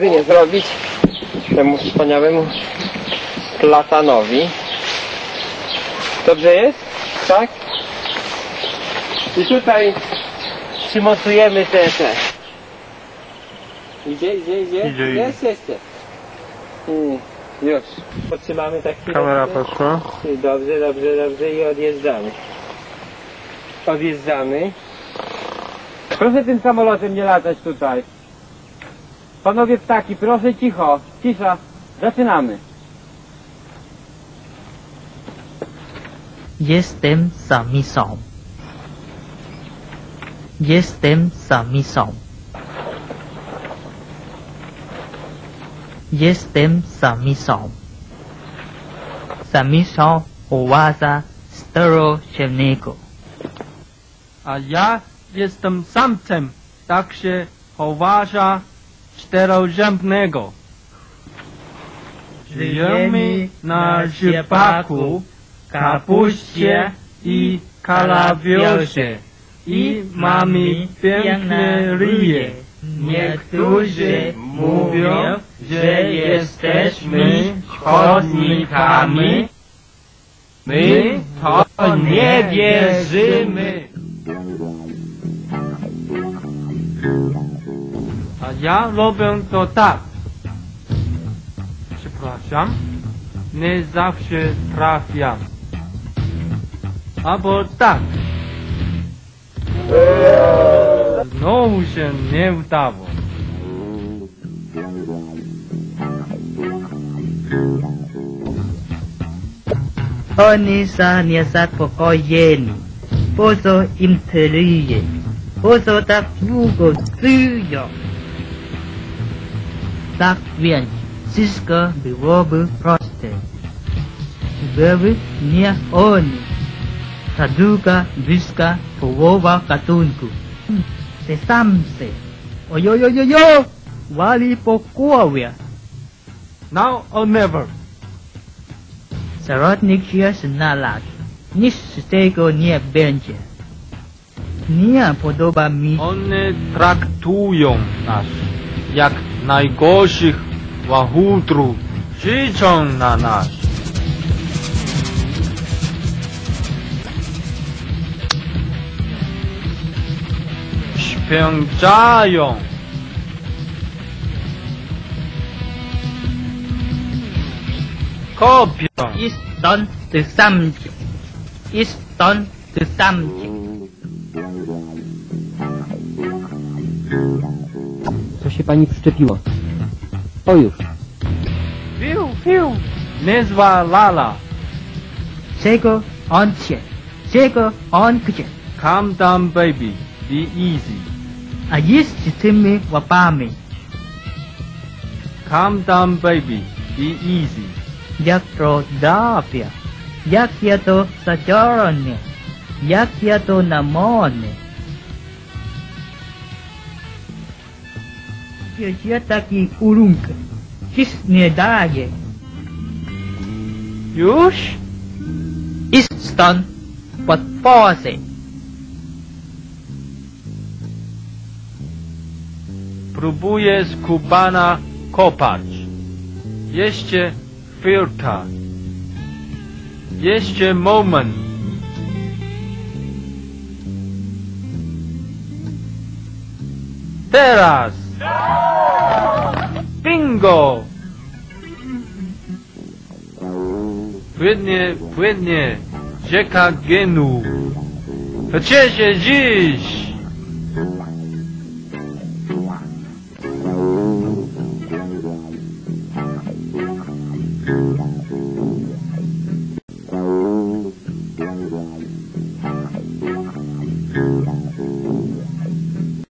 Nie zrobić temu wspaniałemu platanowi. Dobrze jest? Tak? I tutaj przymocujemy te, te. Idzie, idzie, idzie? Idzie, idzie. Jest, jest, jest. Mm, już. Potrzymamy tak chwilę. Kamera poszła. Dobrze, dobrze, dobrze i odjeżdżamy. Odjeżdżamy. Proszę tym samolotem nie latać tutaj. Panowie ptaki, proszę cicho, cisza. Zaczynamy. Jestem samisą. Jestem samisą. Jestem samisą. Samisą uważa staroziemnego. A ja jestem samcem, tak się uważa czteroziębnego. Żyjemy na rzepaku, kapuście i kalawiosie. I mamy piękne ryje. Niektórzy mówią, że jesteśmy chodnikami. My to nie wierzymy. Ja robię to tak. Przepraszam. Nie zawsze trafiam. Albo tak. Znowu się nie udało. Oni są niezapokojeni. Po co im tyle? Po co tak długo żyją? Tak więc wszystko byłoby proste. Gdyby nie oni. Ta druga bliska połowa gatunku. Te samce. Ojojojojo! Wali po głowie. Now or never. Zarodnik się znalazł. Nic z tego nie będzie. Nie podoba mi One traktują nas jak najgorszych łachudrów. Krzyczą na nas. Śpędzają. Kopią. i stąd ty samci. I stąd ty samci. Się pani przyczepiło? O już. Fiu, fiu. Niezła lala. Czego on się? Czego on gdzie? Calm down, baby. Be easy. A jest z tymi łapami. Calm down, baby. Be easy. Jak rodawia. Jak ja to zadziornie. Jak ja to namony. Jest ja taki urunkę. Nic nie daje. Już? I stąd pod posy. Próbuję z kubana kopać. Jeszcze chwilka. Jeszcze moment. Teraz! Bingo! Płynnie, płynnie, rzeka genu. Się dziś?